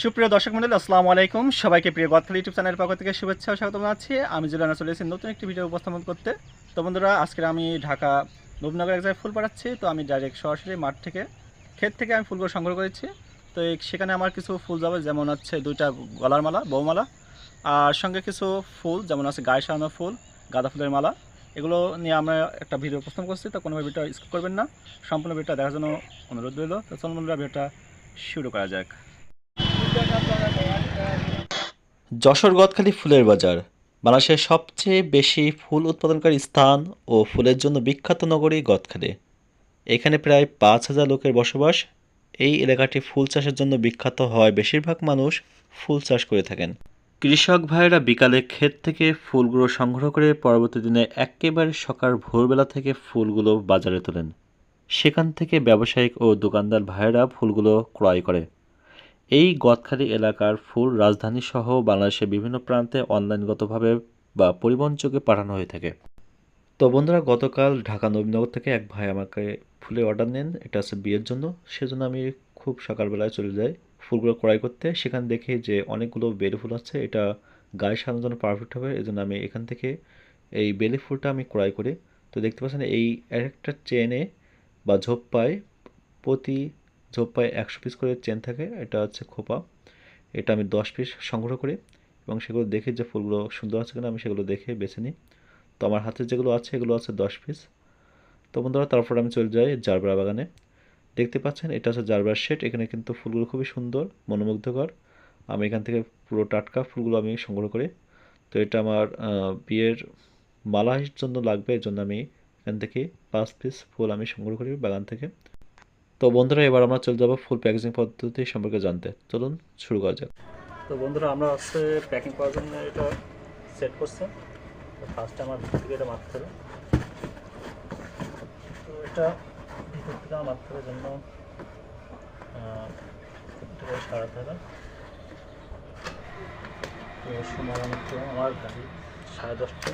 সুপ্রিয় দর্শক মন্ডলী, আসসালামু আলাইকুম। সবাইকে প্রিয় গদখালি ইউটিউব চ্যানেলের পক্ষ থেকে শুভেচ্ছা ও স্বাগত জানাচ্ছি। আমি জুলানা চলে এসেছি নতুন একটি ভিডিও উপস্থাপন করতে। তো বন্ধুরা আজকে আমি ঢাকা নবনগর এক জায়গায় ফুল পাঠাচ্ছি। তো আমি ডাইরেক্ট সরাসরি মাঠ থেকে, ক্ষেত থেকে আমি ফুলগুলো সংগ্রহ করেছি। তো সেখানে আমার কিছু ফুল যাবে, যেমন হচ্ছে দুইটা গলার মালা বৌমালা আর সঙ্গে কিছু ফুল, যেমন আছে গায়ে সারানো ফুল, গাঁদা ফুলের মালা। এগুলো নিয়ে আমরা একটা ভিডিও উপস্থাপন করছি। তো কোনোভাবে ভিডিওটা স্কিপ করবেন না। সম্পূর্ণ ভিডিওটা দেখার জন্য অনুরোধ রইল। তো চলুন বন্ধুরা, ভিডিওটা শুরু করা যাক। যশোর গদখালি ফুলের বাজার, বাংলাদেশের সবচেয়ে বেশি ফুল উৎপাদনকারী স্থান ও ফুলের জন্য বিখ্যাত নগরী গদখালি। এখানে প্রায় পাঁচ হাজার লোকের বসবাস। এই এলাকাটি ফুল চাষের জন্য বিখ্যাত হয় বেশিরভাগ মানুষ ফুল চাষ করে থাকেন। কৃষক ভাইয়েরা বিকালে ক্ষেত থেকে ফুলগুলো সংগ্রহ করে পরবর্তী দিনে একেবারে সকাল ভোরবেলা থেকে ফুলগুলো বাজারে তোলেন। সেখান থেকে ব্যবসায়িক ও দোকানদার ভাইয়েরা ফুলগুলো ক্রয় করে। এই গদখালি এলাকার ফুল রাজধানী সহ বাংলাদেশের বিভিন্ন প্রান্তে অনলাইনগতভাবে বা পরিবহন যোগে পাঠানো হয়ে থাকে। তো বন্ধুরা, গতকাল ঢাকা নবীনগর থেকে এক ভাই আমাকে ফুলের অর্ডার নেন। এটা আছে বিয়ের জন্য। সেজন্য আমি খুব সকালবেলায় চলে যাই ফুলগুলো ক্রয় করতে। সেখানে দেখি যে অনেকগুলো বেলি ফুল আছে। এটা গায়ে সাজানোর জন্য পারফেক্ট হবে। এই জন্য আমি এখান থেকে এই বেলি ফুলটা আমি ক্রয় করি। তো দেখতে পাচ্ছেন, এই একটা চেনে বা ঝোপ্পায় প্রতি ঝোপ্পায় একশো পিস করে চেন থাকে, এটা হচ্ছে খোপা। এটা আমি দশ পিস সংগ্রহ করি এবং সেগুলো দেখে যে ফুলগুলো সুন্দর আছে কিনা আমি সেগুলো দেখে বেছে নিই। তো আমার হাতে যেগুলো আছে, এগুলো আছে দশ পিস তো বন্ধুরা, তারপর আমি চলে যাই জারবেরা বাগানে। দেখতে পাচ্ছেন, এটা হচ্ছে জারবার শেড এখানে কিন্তু ফুলগুলো খুবই সুন্দর, মনোমুগ্ধকর। আমি এখান থেকে পুরো টাটকা ফুলগুলো আমি সংগ্রহ করি। তো এটা আমার বিয়ের মালার জন্য লাগবে, এর জন্য আমি এখান থেকে পাঁচ পিস ফুল আমি সংগ্রহ করি বাগান থেকে। তো বন্ধুরা, এবার আমরা চলে যাব ফুল প্যাকেজিং পদ্ধতি সম্পর্কে জানতে। চলুন শুরু করা যাক। তো বন্ধুরা, আমরা হচ্ছে প্যাকিং করার জন্য এটা সেট করছি। ফার্স্টে আমার ভিতর থেকে এটা মারতে হবে। তো এটা ভিতর থেকে আমার মারতে হবে জন্য সারাতে হবে। তো সময় একটু আমার গাড়ি সাড়ে দশটা।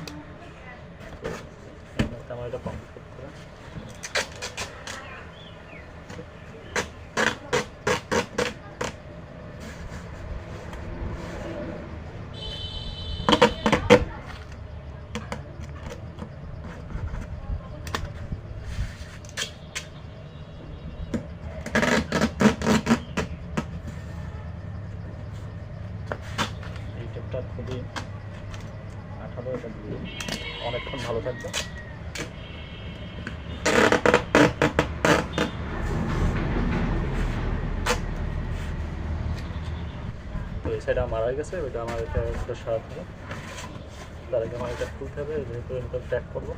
আমার এটা কমপ্লিট করতে হবে এই খুবই আঠালো এটা দিয়ে। অনেকক্ষণ ভালো থাকবে। তো এই সাইডে আমার মারা হয়ে গেছে, ওইটা আমার এটা সরাতে হবে। তার আগে আমার এটা খুলতে হবে যেহেতু এটা প্যাক করব।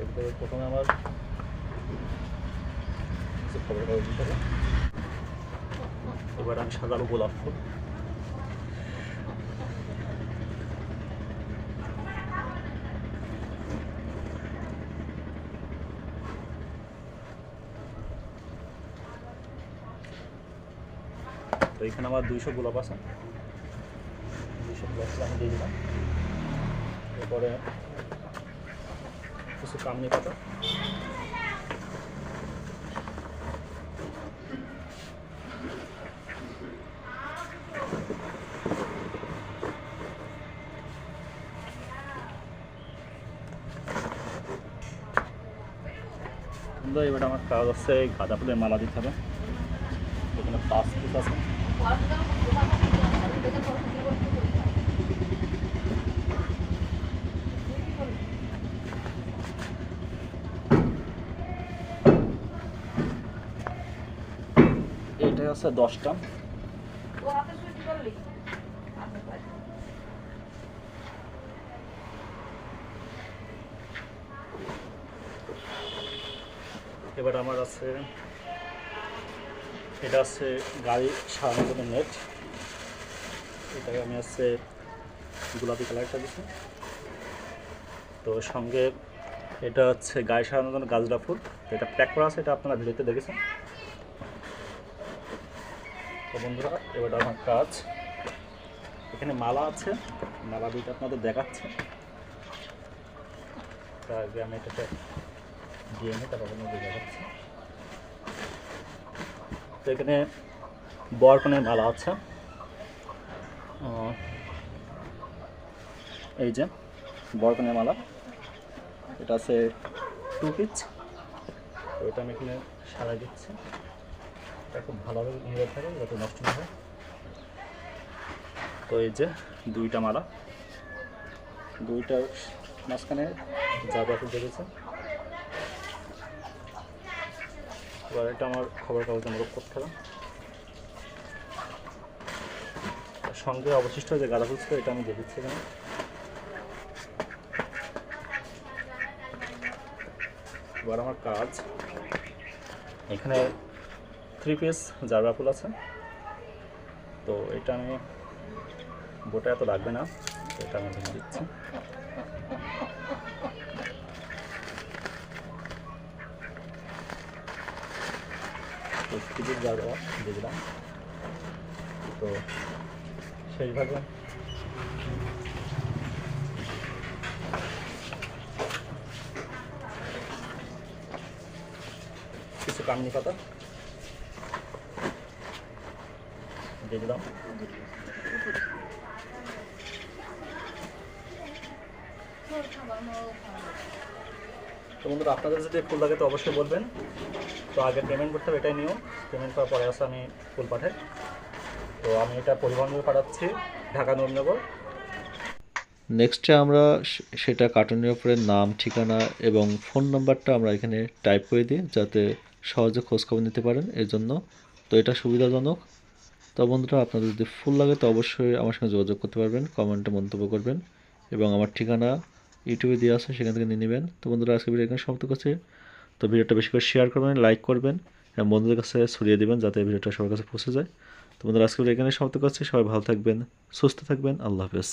এরপরে প্রথমে আমার এবার আমি সাজাবো গোলাপ ফুল। তো এখানে আমার দুইশো গোলাপ আছে। দুইশো গোলাপ আমি দিয়ে দিলাম। এরপরে কিছু কামনি পাতা। এবার আমার কাজ এই গাঁদা ফুলের মালা দিতে হবে। এখানে পাঁচ পিস আছে। এটা আছে দশটা। এবার আমার আছে এটা আছে গাড়ি সারানোর জন্য নেট। এটাকে আমি আছে গোলাপি কালারটা দিচ্ছি তো সঙ্গে এটা হচ্ছে গায়ে সারানোর জন্য গাজরা ফুল। এটা প্যাক করা আছে, এটা আপনারা ভিডিওতে দেখেছেন। তো বন্ধুরা, এবার আমার কাজ। এখানে মালা আছে, মালা দুইটা আপনাদের দেখাচ্ছে। তার আগে আমি এটাকে দিয়ে নিই, তারপর আপনাদের দেখাচ্ছি। তো এখানে বরকনের মালা আছে। এই যে বরকনের মালা। এটা আছে টু পিচ এটা আমি এখানে সারা দিচ্ছি। এটা খুব ভালোভাবে নিয়ে থাকে যাতে নষ্ট না হয়। তো এই যে দুইটা মালা। দুইটার মাঝখানে জাবা ফুল দেখেছে এবার এটা আমার খবর কাগজে অনুরোধ করতে হবে। সঙ্গে অবশিষ্ট যে গাঁদা ফুল ছিল, এটা আমি দিয়ে দিচ্ছি এখানে। এবার আমার কাজ। এখানে থ্রি পিস জারবা ফুল আছে। তো এটা আমি, বোটা এত লাগবে না এটা আমি দিচ্ছি। তো টিকিট জারবা দিয়ে দিলাম তো সেইভাবে কিছু কামনি পাতা দিয়ে দিলাম তো বন্ধুরা, আপনাদের যদি ফুল লাগে তো অবশ্যই বলবেন। তো আগে পেমেন্ট করতে হবে, এটাই নিও পেমেন্ট করার পরে আসে আমি ফুল পাঠাই তো আমি এটা পরিবহন পাঠাচ্ছি, ঢাকা নবনগর। নেক্সটে আমরা সেটা কার্টুনের উপরে নাম, ঠিকানা এবং ফোন নাম্বারটা আমরা এখানে টাইপ করে দিই, যাতে সহজে খোঁজখবর নিতে পারেন। এর জন্য তো এটা সুবিধাজনক। তো বন্ধুরা, আপনাদের যদি ফুল লাগে, তো অবশ্যই আমার সঙ্গে যোগাযোগ করতে পারবেন কমেন্টে মন্তব্য করবেন। এবং আমার ঠিকানা ইউটিউবে দেওয়া আছে, সেখান থেকে নিয়ে নেবেন। তো বন্ধুরা আজকে এখানে সমাপ্ত করছি। তো ভিডিওটা বেশি করে শেয়ার করবেন লাইক করবেন, এবং বন্ধুদের কাছে ছড়িয়ে দেবেন যাতে ভিডিওটা সবার কাছে পৌঁছে যায়। তো বন্ধুরা আজকে এখানে সমাপ্ত করছি। সবাই ভালো থাকবেন, সুস্থ থাকবেন। আল্লাহ হাফেজ।